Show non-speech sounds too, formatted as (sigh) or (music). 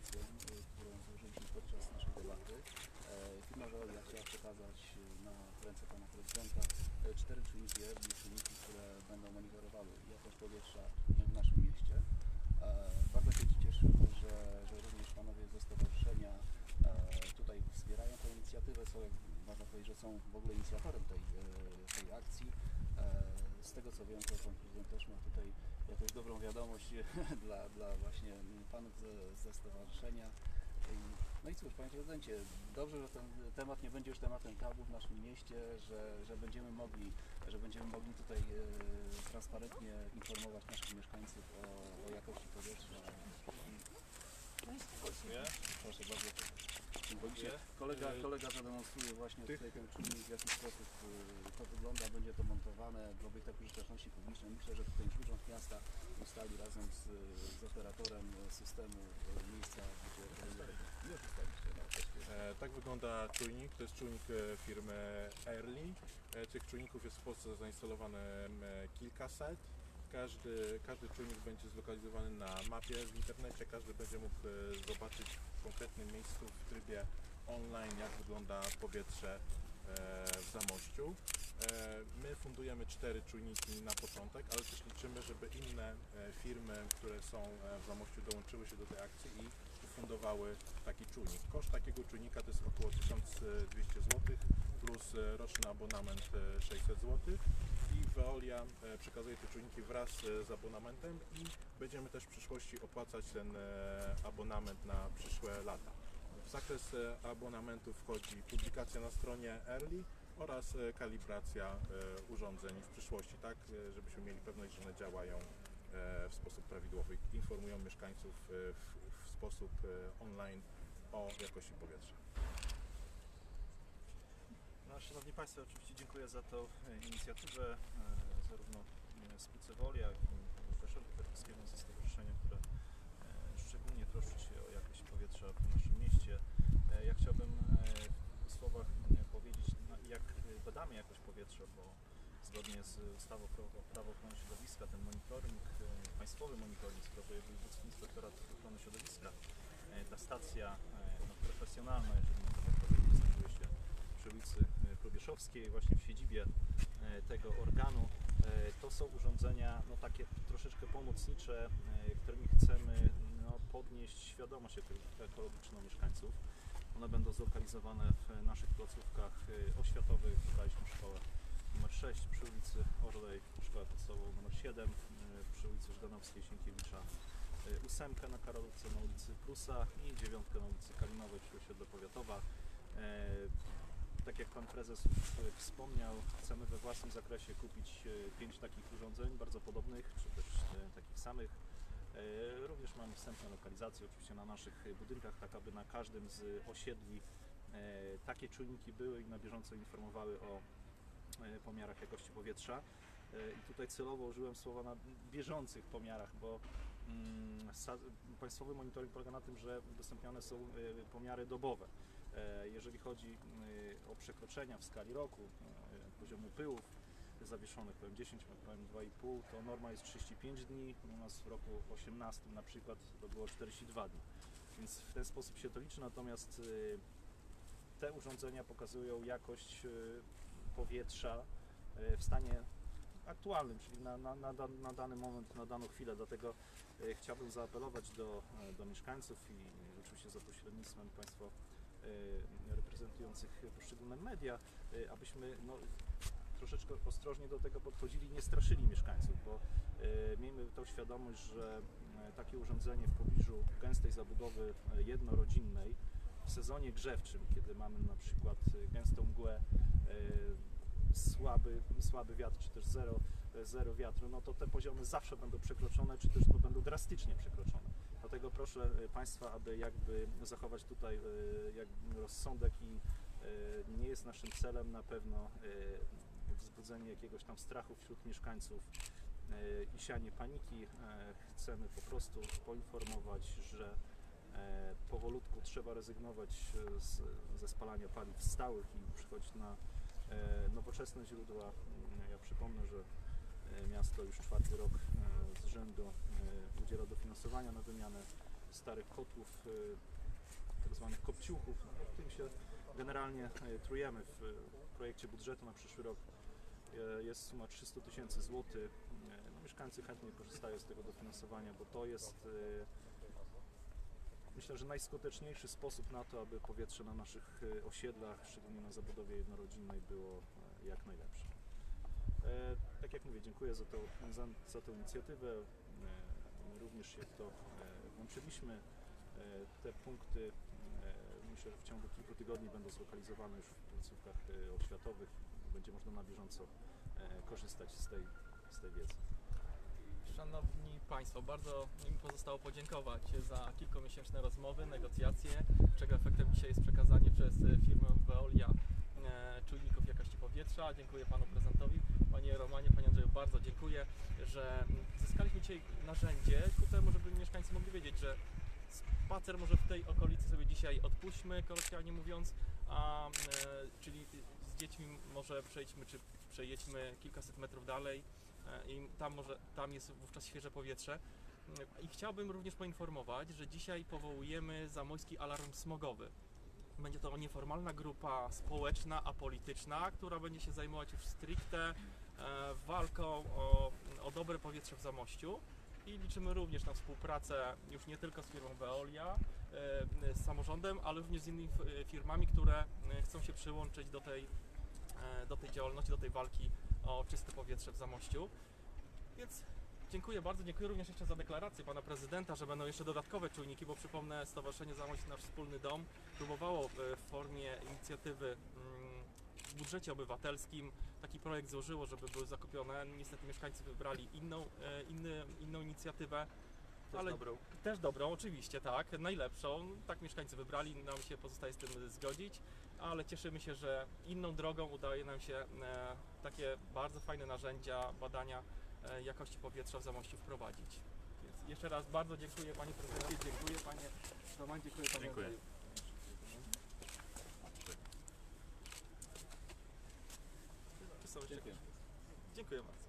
prezentację, y, którą złożyliśmy podczas naszej debaty. E, Firma Veolia chciała przekazać y, na ręce pana prezydenta e, cztery czynniki, które będą monitorowały jakość powietrza w naszym mieście. E, Bardzo się cieszę, że, że również panowie ze stowarzyszenia e, tutaj wspierają tę inicjatywę, są, jak można powiedzieć, że są w ogóle inicjatorem tej, e, tej akcji. E, Z tego co wiem, to pan prezydent też ma tutaj jakąś dobrą wiadomość (laughs) dla, dla właśnie panów ze, ze stowarzyszenia. No i cóż, panie prezydencie, dobrze, że ten temat nie będzie już tematem tabu w naszym mieście, że, że będziemy mogli, że będziemy mogli tutaj e, transparentnie informować naszych mieszkańców o, o jakości powietrza. Proszę bardzo. Dziękuję. Kolega, kolega zademonstruje właśnie tutaj ten czynnik, w jaki sposób y, to wygląda, będzie to montowane w obiekcie użyteczności publicznej. Myślę, że tutaj Urząd Miasta ustali razem z, z operatorem systemu y, miejsca, gdzie na teście. E, tak wygląda czujnik. To jest czujnik e, firmy Early. E, tych czujników jest w Polsce zainstalowane kilkaset. Każdy, każdy czujnik będzie zlokalizowany na mapie w internecie. Każdy będzie mógł e, zobaczyć w konkretnym miejscu w trybie online, jak wygląda powietrze e, w Zamościu. E, My fundujemy cztery czujniki na początek, ale też liczymy, żeby inne firmy, które są w Zamościu dołączyły się do tej akcji i ufundowały taki czujnik. Koszt takiego czujnika to jest około 1200 zł plus roczny abonament e, 600 zł Veolia e, przekazuje te czujniki wraz e, z abonamentem i będziemy też w przyszłości opłacać ten e, abonament na przyszłe lata. W zakres abonamentu wchodzi publikacja na stronie Early oraz kalibracja urządzeń w przyszłości, tak żebyśmy mieli pewność, że one działają w sposób prawidłowy. Informują mieszkańców w, w sposób online o jakości powietrza. No, Szanowni Państwo, oczywiście dziękuję za tą e, inicjatywę e, zarówno e, Spółce Woli, jak i Łukaszowi Kwiatkowskiemu ze stowarzyszenia, które e, szczególnie troszczy się o jakość powietrza w naszym mieście. E, Ja chciałbym e, w słowach e, powiedzieć, jak e, badamy jakość powietrza, bo zgodnie z ustawą o prawo- ochrony środowiska ten monitoring, e, państwowy monitoring sprawuje Wojewódzki Inspektorat Ochrony Środowiska. E, Ta stacja e, no, profesjonalna, jeżeli można tak powiedzieć, znajduje się przy ulicy Probieszowskiej, właśnie w siedzibie e, tego organu. E, To są urządzenia no, takie troszeczkę pomocnicze, e, którymi chcemy no, podnieść świadomość eko- ekologiczną mieszkańców. One będą zlokalizowane w naszych placówkach oświatowych. Wybraliśmy szkołę numer 6 przy ulicy Orlej, szkołę podstawową numer 7 e, przy ulicy Żdanowskiej Sienkiewicza, ósemkę na Karolówce na ulicy Prusa i dziewiątkę na ulicy Kalinowej przy osiedle Powiatowa. Tak jak Pan Prezes e, wspomniał, chcemy we własnym zakresie kupić e, pięć takich urządzeń, bardzo podobnych, czy też e, takich samych. Również mamy wstępne lokalizacje oczywiście na naszych budynkach, tak aby na każdym z osiedli takie czujniki były i na bieżąco informowały o pomiarach jakości powietrza. I tutaj celowo użyłem słowa na bieżących pomiarach, bo mm, państwowy monitoring polega na tym, że udostępniane są pomiary dobowe. E, Jeżeli chodzi e, o przekroczenia w skali roku e, poziomu pyłów zawieszonych, powiem 10, powiem 2,5, to norma jest 35 dni, u nas w roku 18 na przykład to było 42 dni. Więc w ten sposób się to liczy, natomiast e, te urządzenia pokazują jakość e, powietrza e, w stanie aktualnym, czyli na, na, na, na dany moment, na daną chwilę. Dlatego chciałbym zaapelować do, do mieszkańców i oczywiście za pośrednictwem Państwa reprezentujących poszczególne media, e, abyśmy no, troszeczkę ostrożnie do tego podchodzili, nie straszyli mieszkańców, bo e, miejmy tą świadomość, że takie urządzenie w pobliżu gęstej zabudowy jednorodzinnej w sezonie grzewczym, kiedy mamy na przykład gęstą mgłę, słaby, słaby wiatr, czy też zero, zero wiatru, no to te poziomy zawsze będą przekroczone, czy też no, będą drastycznie przekroczone. Dlatego proszę e, Państwa, aby jakby zachować tutaj e, jakby rozsądek i e, nie jest naszym celem na pewno wzbudzenie jakiegoś tam strachu wśród mieszkańców i sianie paniki. Chcemy po prostu poinformować, że powolutku trzeba rezygnować z, ze spalania paliw stałych i przychodzić na nowoczesne źródła. Mm, Ja przypomnę, że miasto już czwarty rok e, z rzędu e, udziela dofinansowania na wymianę starych kotłów, e, tak kopciuchów. No, tym się generalnie e, trujemy w e, projekcie budżetu na przyszły rok. E, Jest suma 300 tysięcy złotych. E, No, mieszkańcy chętnie korzystają z tego dofinansowania, bo to jest e, myślę, że najskuteczniejszy sposób na to, aby powietrze na naszych e, osiedlach, szczególnie na zabudowie jednorodzinnej, było e, jak najlepsze. E, Tak jak mówię, dziękuję za, to, za, za tę inicjatywę. E, również się w to e, włączyliśmy. Te punkty myślę, że w ciągu kilku tygodni będą zlokalizowane już w placówkach oświatowych. Będzie można na bieżąco korzystać z tej, z tej wiedzy. Szanowni Państwo, bardzo mi pozostało podziękować za kilkumiesięczne rozmowy, negocjacje, czego efektem dzisiaj jest przekazanie przez firmę Veolia czujników jakości powietrza. Dziękuję Panu Prezydentowi, Panie Romanie, Panie Andrzeju, bardzo dziękuję, że zyskaliśmy dzisiaj narzędzie ku temu, żeby mieszkańcy mogli wiedzieć, że spacer może w tej okolicy sobie dzisiaj odpuśćmy, kolokwialnie mówiąc, a, e, czyli z dziećmi może przejdźmy, czy przejedźmy kilkaset metrów dalej, E, i tam może tam jest wówczas świeże powietrze. I chciałbym również poinformować, że dzisiaj powołujemy Zamojski Alarm Smogowy. Będzie to nieformalna grupa społeczna, apolityczna, która będzie się zajmować już stricte walką o, o dobre powietrze w Zamościu. I liczymy również na współpracę już nie tylko z firmą Veolia, e, z samorządem, ale również z innymi e, firmami, które e, chcą się przyłączyć do tej, e, do tej działalności, do tej walki o czyste powietrze w Zamościu. Więc dziękuję bardzo. Dziękuję również jeszcze za deklarację pana prezydenta, że będą jeszcze dodatkowe czujniki, bo przypomnę, Stowarzyszenie Zamość Nasz Wspólny Dom próbowało e, w formie inicjatywy mm, budżecie obywatelskim taki projekt złożyło, żeby były zakupione. Niestety mieszkańcy wybrali inną, e, inny, inną inicjatywę. Ale też dobrą, oczywiście, tak, najlepszą. Tak mieszkańcy wybrali, nam się pozostaje z tym zgodzić, ale cieszymy się, że inną drogą udaje nam się e, takie bardzo fajne narzędzia badania e, jakości powietrza w Zamościu wprowadzić. Więc jeszcze raz bardzo dziękuję Panie Prezydencie, dziękuję Panie Roman, dziękuję Panie Dziękuję. Andrzeju. Czy są jeszcze Dziękuję. Dziękuję bardzo.